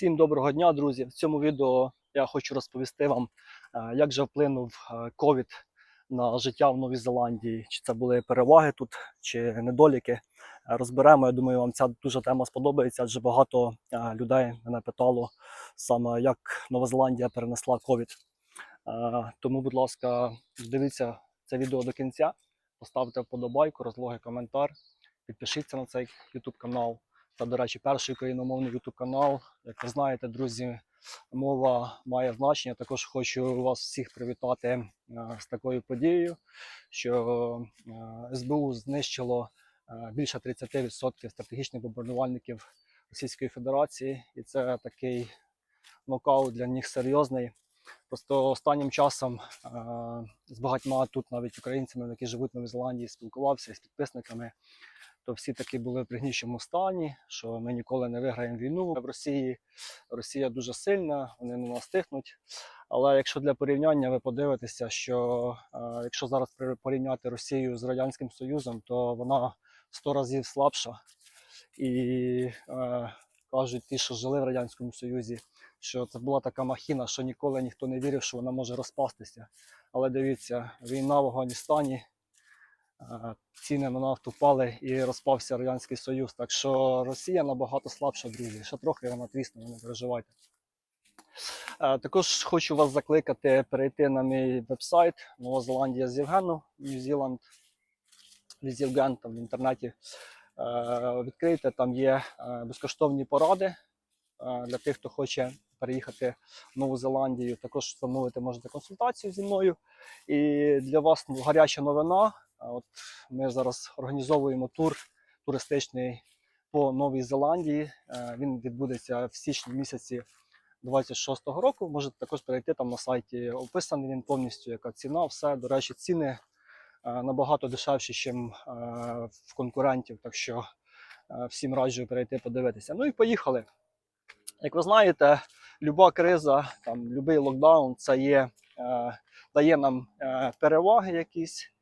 Всім доброго дня, друзі! В цьому відео я хочу розповісти вам, е, як же вплинув е, ковід на життя в Новій Зеландії. Чи це були переваги тут, чи недоліки. Е, Розберемо. Я думаю, вам ця дуже тема сподобається, адже багато людей мене питало саме, як Нова Зеландія перенесла ковід. Тому, будь ласка, дивіться це відео до кінця, поставте вподобайку, розлогий коментар, підпишіться на цей YouTube канал. Це, до речі, перший україномовний YouTube канал. Як ви знаєте, друзі, мова має значення. Також хочу вас всіх привітати е, з такою подією, що е, СБУ знищило е, більше 30% стратегічних бомбардувальників Російської Федерації, і це такий нокаут для них серйозний. Просто останнім часом з багатьма тут навіть українцями, які живуть в Новій Зеландії, спілкувався з підписниками то всі таки були в пригнічому стані, що ми ніколи не виграємо війну в Росії. Росія дуже сильна, вони на нас тихнуть. Але якщо для порівняння ви подивитеся, що е, якщо зараз порівняти Росію з Радянським Союзом, то вона 100 разів слабша. І е, кажуть ті, що жили в Радянському Союзі, що це була така махіна, що ніколи ніхто не вірив, що вона може розпастися. Але дивіться, війна в Афганістані, ціни на нафту впали і розпався Радянський Союз. Так що Росія набагато слабша, друзі. Ще трохи вона трісне, не переживайте. Е, Також хочу вас закликати перейти на мій вебсайт Нова Зеландія з Євгену, Zealand від Євген там в інтернеті. Е, Відкрийте, там є е, безкоштовні поради е, для тих, хто хоче переїхати в Нову Зеландію. Також замовити можете консультацію зі мною. І для вас гаряча новина. От ми зараз організовуємо тур туристичний по Новій Зеландії. Е, Він відбудеться в січні місяці 26-го року. Можете також перейти там на сайті. Описаний він повністю, яка ціна, все. До речі, ціни е, набагато дешевші, ніж в конкурентів. Так що е, всім раджу перейти подивитися. Ну і поїхали. Як ви знаєте, люба криза, там, будь-який локдаун це є, е, дає нам е, переваги якісь, е,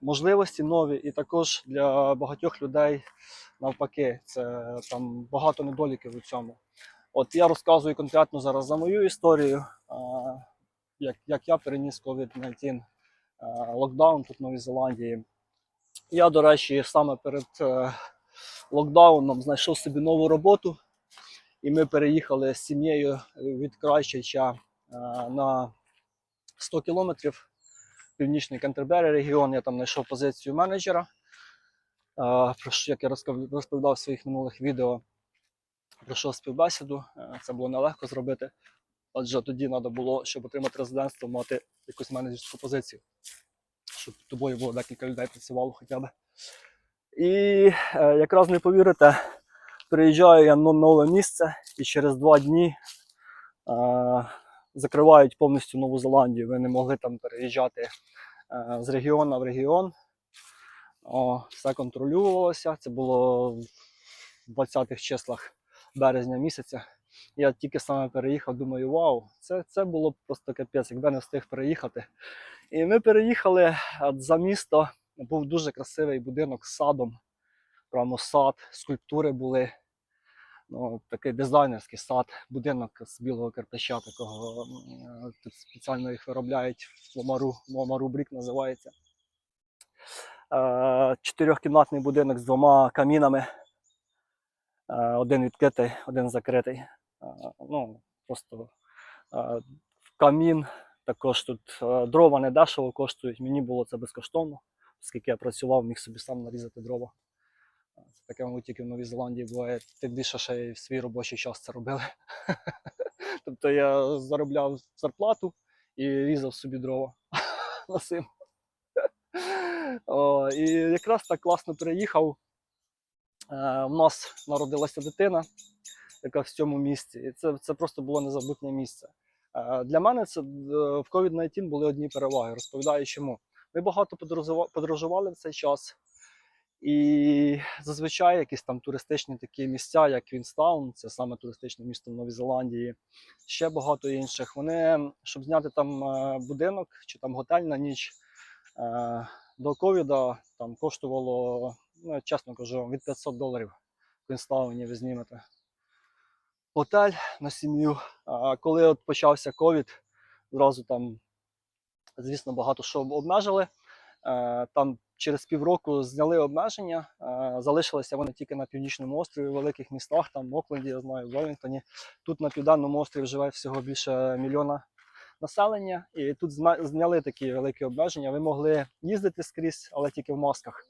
можливості нові, і також для багатьох людей навпаки, це там багато недоліків у цьому. От я розказую конкретно зараз за мою історію, е, як, як я переніс COVID-19 е, локдаун тут в Новій Зеландії. Я, до речі, саме перед е, локдауном знайшов собі нову роботу, і ми переїхали з сім'єю від Крайчича е, на 100 кілометрів північний Кентербері регіон. Я там знайшов позицію менеджера. Про що, як я розповідав в своїх минулих відео, пройшов співбесіду. Е, Це було нелегко зробити, адже тоді треба було, щоб отримати резидентство, мати якусь менеджерську позицію, щоб тобою було декілька людей працювало хоча б. І е, якраз не повірите, приїжджаю я на нове місце, і через два дні е, закривають повністю Нову Зеландію. Ви не могли там переїжджати е, з регіону в регіон. О, все контролювалося. Це було в 20-х числах березня місяця. Я тільки саме переїхав, думаю, вау, це, це було просто капець, якби не встиг переїхати. І ми переїхали за місто. Був дуже красивий будинок з садом. Прямо сад, скульптури були. Ну, такий дизайнерський сад, будинок з білого кирпича, такого тут спеціально їх виробляють в Ломару, Ломару Брік називається. Е, Чотирьохкімнатний будинок з двома камінами. Е, Один відкритий, один закритий. Е, Ну, просто е, камін. Також тут е, дрова не дешево коштують. Мені було це безкоштовно, оскільки я працював, міг собі сам нарізати дрова. Е, Це таке, мабуть, тільки в Новій Зеландії буває. Тим більше ще й в свій робочий час це робили. Тобто я заробляв зарплату і різав собі дрова на сим. І якраз так класно переїхав. Е, У нас народилася дитина, яка в цьому місці. І це, це просто було незабутнє місце. Е, Для мене це е, в COVID-19 були одні переваги. Розповідаю чому. Ми багато подорожува- подорожували в цей час. І зазвичай якісь там туристичні такі місця, як Квінстаун, це саме туристичне місто в Новій Зеландії, ще багато інших. Вони, щоб зняти там е, будинок чи там готель на ніч е, до ковіда, там коштувало, ну, чесно кажу, від 500 доларів в Квінстауні ви знімете. готель на сім'ю. А Коли от почався ковід, зразу там, звісно, багато що обмежили. Е, Там через півроку зняли обмеження, е, залишилися вони тільки на північному острові, в великих містах, там в Окленді, я знаю, в Велінгтоні. Тут на південному острові живе всього більше мільйона населення, і тут зняли такі великі обмеження. Ви могли їздити скрізь, але тільки в масках.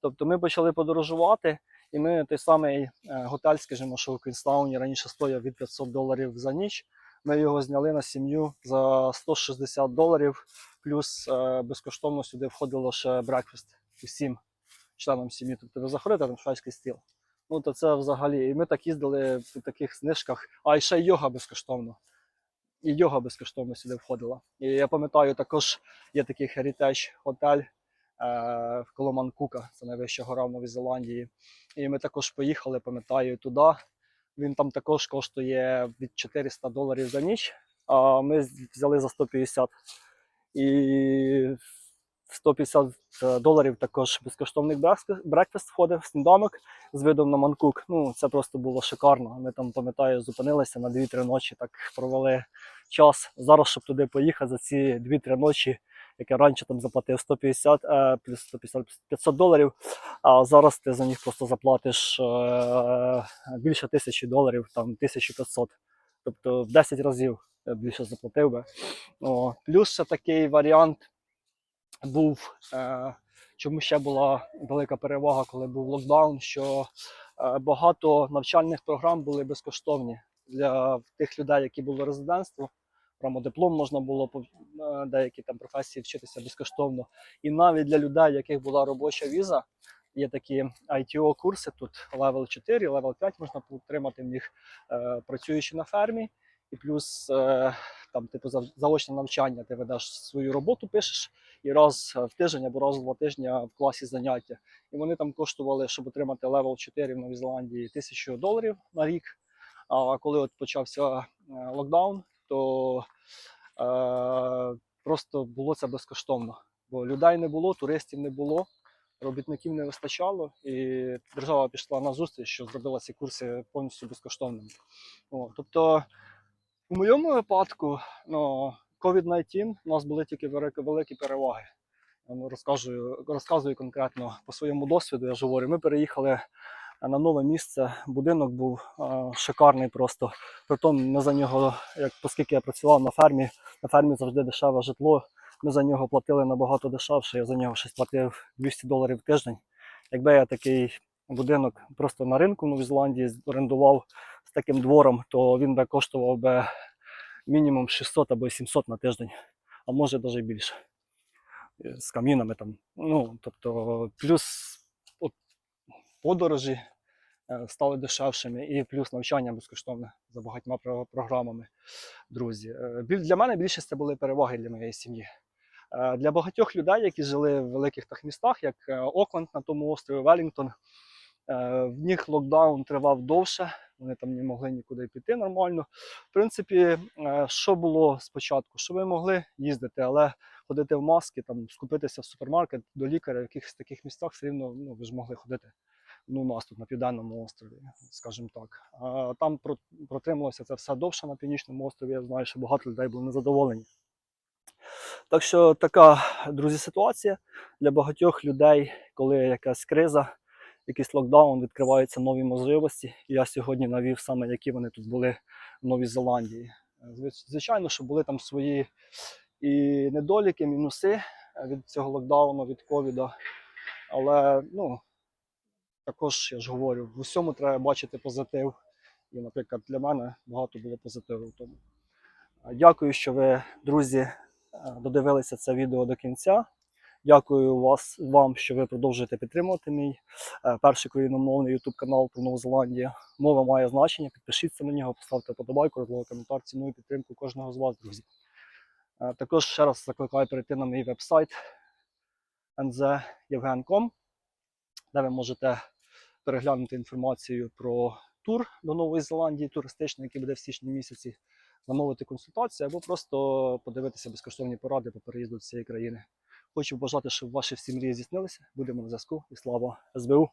Тобто ми почали подорожувати, і ми той самий е, готель, скажімо, що в Квінстауні раніше стояв від 500 доларів за ніч. Ми його зняли на сім'ю за 160 доларів, плюс е, безкоштовно сюди входило ще брекфест усім членам сім'ї. Тобто ви заходите там шведський стіл. Ну то це взагалі. І ми так їздили в таких знижках, а і ще йога безкоштовно. І йога безкоштовно сюди входила. І я пам'ятаю, також є такий Heritage готель е, в Коломанкука, це найвища гора в Новій Зеландії. І ми також поїхали, пам'ятаю, туди. Він там також коштує від 400 доларів за ніч, а ми взяли за 150. І 150 доларів також безкоштовний брекфест входив, сніданок з видом на Манкук. Ну, це просто було шикарно. Ми там, пам'ятаю, зупинилися на 2-3 ночі, так провели час. Зараз, щоб туди поїхати за ці 2-3 ночі, як я раніше там заплатив 150 е, плюс 150 500 доларів, а зараз ти за них просто заплатиш е, більше тисячі доларів, там 1500. Тобто в 10 разів більше заплатив би. О, плюс ще такий варіант був, е, чому ще була велика перевага, коли був локдаун, що е, багато навчальних програм були безкоштовні для тих людей, які були резидентство. Прямо диплом можна було по е, деякі там професії вчитися безкоштовно. І навіть для людей, яких була робоча віза, є такі ITO курси тут level 4, level 5 можна отримати в них, е, працюючи на фермі. І плюс е, там, типу, заочне навчання, ти ведеш свою роботу, пишеш і раз в тиждень або раз в два тижні в класі заняття. І вони там коштували, щоб отримати левел 4 в Новій Зеландії, тисячу доларів на рік. А коли от почався е, локдаун, то е, просто було це безкоштовно. Бо людей не було, туристів не було, робітників не вистачало, і держава пішла на зустріч, що зробила ці курси повністю безкоштовними. О, тобто, у моєму випадку, ну, COVID-19 у нас були тільки великі, переваги. Я розказую, розказую конкретно по своєму досвіду. Я ж говорю, ми переїхали на нове місце. Будинок був е, шикарний просто. Притом ми за нього, як оскільки я працював на фермі, на фермі завжди дешеве житло. Ми за нього платили набагато дешевше. Я за нього щось платив 200 доларів в тиждень. Якби я такий будинок просто на ринку в Новій Зеландії орендував таким двором, то він би коштував би мінімум 600 або 700 на тиждень, а може навіть більше. Е, З камінами там. Ну, тобто, плюс от, подорожі е, стали дешевшими, і плюс навчання безкоштовне за багатьма програмами. Друзі, Е, для мене більше це були переваги для моєї сім'ї. Для багатьох людей, які жили в великих так містах, як Окленд на тому острові Велінгтон, в них локдаун тривав довше, вони там не могли нікуди піти нормально. В принципі, е, що було спочатку? Що ви могли їздити, але ходити в маски, там, скупитися в супермаркет до лікаря в якихось таких місцях все рівно ну, ви ж могли ходити. Ну, у нас тут на південному острові, скажімо так. А там протрималося це все довше на північному острові. Я знаю, що багато людей були незадоволені. Так що така, друзі, ситуація для багатьох людей, коли якась криза, якийсь локдаун, відкриваються нові можливості. І я сьогодні навів саме, які вони тут були в Новій Зеландії. Звичайно, що були там свої і недоліки, мінуси е, від цього локдауну, від ковіда. Але ну, також я ж говорю, в усьому треба бачити позитив. І, наприклад, для мене багато було позитиву в тому. Е, Дякую, що ви, друзі, е, додивилися це відео до кінця. Дякую вас, вам, що ви продовжуєте підтримувати мій е, перший україномовний YouTube канал про Нову Зеландію. Мова має значення. Підпишіться на нього, поставте подобайку, розловий коментар, ціную підтримку кожного з вас, друзі. Е, Також ще раз закликаю перейти на мій веб-сайт nzevgen.com, де ви можете переглянути інформацію про тур до Нової Зеландії, туристичний, який буде в січні місяці, замовити консультацію або просто подивитися безкоштовні поради по переїзду до цієї країни. Хочу бажати, щоб ваші всі мрії здійснилися. Будемо на зв'язку і слава СБУ!